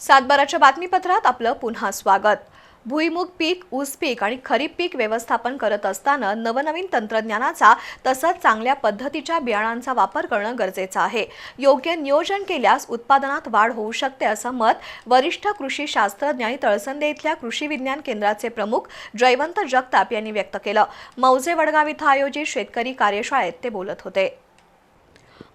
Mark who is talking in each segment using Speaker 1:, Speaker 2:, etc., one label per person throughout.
Speaker 1: सातबाराच्या बातमीपत्रात आपलं पुन्हा स्वागत. भुईमुग पीक ऊस पीक आणि खरीप पीक व्यवस्थापन करत असताना नवनवीन तंत्रज्ञानाचा तसंच चांगल्या पद्धतीच्या बियाणांचा वापर करणं गरजेचं आहे. योग्य नियोजन केल्यास उत्पादनात वाढ होऊ शकते असं मत वरिष्ठ कृषी शास्त्रज्ञ आणि तळसंदे इथल्या कृषी विज्ञान केंद्राचे प्रमुख जयवंत जगताप यांनी व्यक्त केलं. मौजे वडगाव इथं आयोजित शेतकरी कार्यशाळेत ते बोलत होते.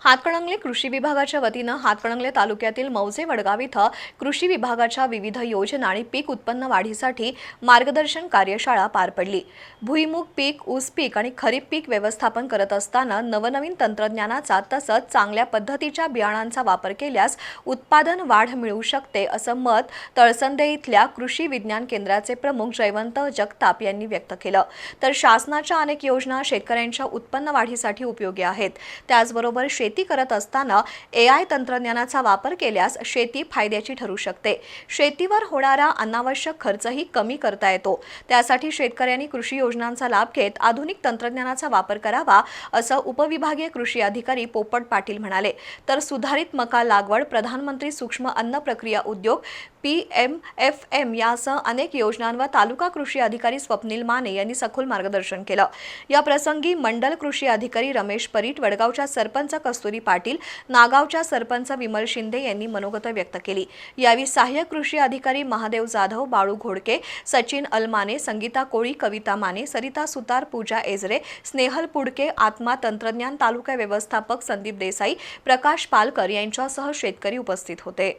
Speaker 1: हातकणंगले कृषी विभागाच्या वतीनं हातकणंगले तालुक्यातील मौजे वडगाव इथं कृषी विभागाच्या विविध योजना आणि पीक उत्पन्न वाढीसाठी मार्गदर्शन कार्यशाळा पार पडली. भुईमुग पीक ऊस पीक आणि खरीप पीक व्यवस्थापन करत असताना नवनवीन तंत्रज्ञानाचा तसंच चांगल्या पद्धतीच्या बियाणांचा वापर केल्यास उत्पादन वाढ मिळू शकते असं मत तळसंदे इथल्या कृषी विज्ञान केंद्राचे प्रमुख जयवंत जगताप यांनी व्यक्त केलं. तर शासनाच्या अनेक योजना शेतकऱ्यांच्या उत्पन्न वाढीसाठी उपयोगी आहेत. त्याचबरोबर शेत करत असताना ए आय तंत्रज्ञानाचा वापर केल्यास शेती फायद्याची ठरू शकते. शेतीवर होणारा अनावश्यक खर्चही कमी करता येतो. त्यासाठी शेतकऱ्यांनी कृषी योजनांचा लाभ घेत आधुनिक तंत्रज्ञानाचा वापर करावा असं उपविभागीय कृषी अधिकारी पोपट पाटील म्हणाले. तर सुधारित मका लागवड प्रधानमंत्री सूक्ष्म अन्न प्रक्रिया उद्योग पी एम एफ एम यासह अनेक योजनांवर तालुका कृषी अधिकारी स्वप्नील माने यांनी सखोल मार्गदर्शन केलं. या प्रसंगी मंडल कृषी अधिकारी रमेश परीट वडगावच्या सरपंच कस्तुरी पाटील नागावच्या सरपंच विमल शिंदे यांनी मनोगत व्यक्त केली. यावेळी सहाय्यक कृषी अधिकारी महादेव जाधव बाळू घोडके सचिन अलमाने संगीता कोळी कविता माने सरिता सुतार पूजा एजरे स्नेहल पुडके आत्मा तंत्रज्ञान तालुका व्यवस्थापक संदीप देसाई प्रकाश पालकर यांच्यासह शेतकरी उपस्थित होते.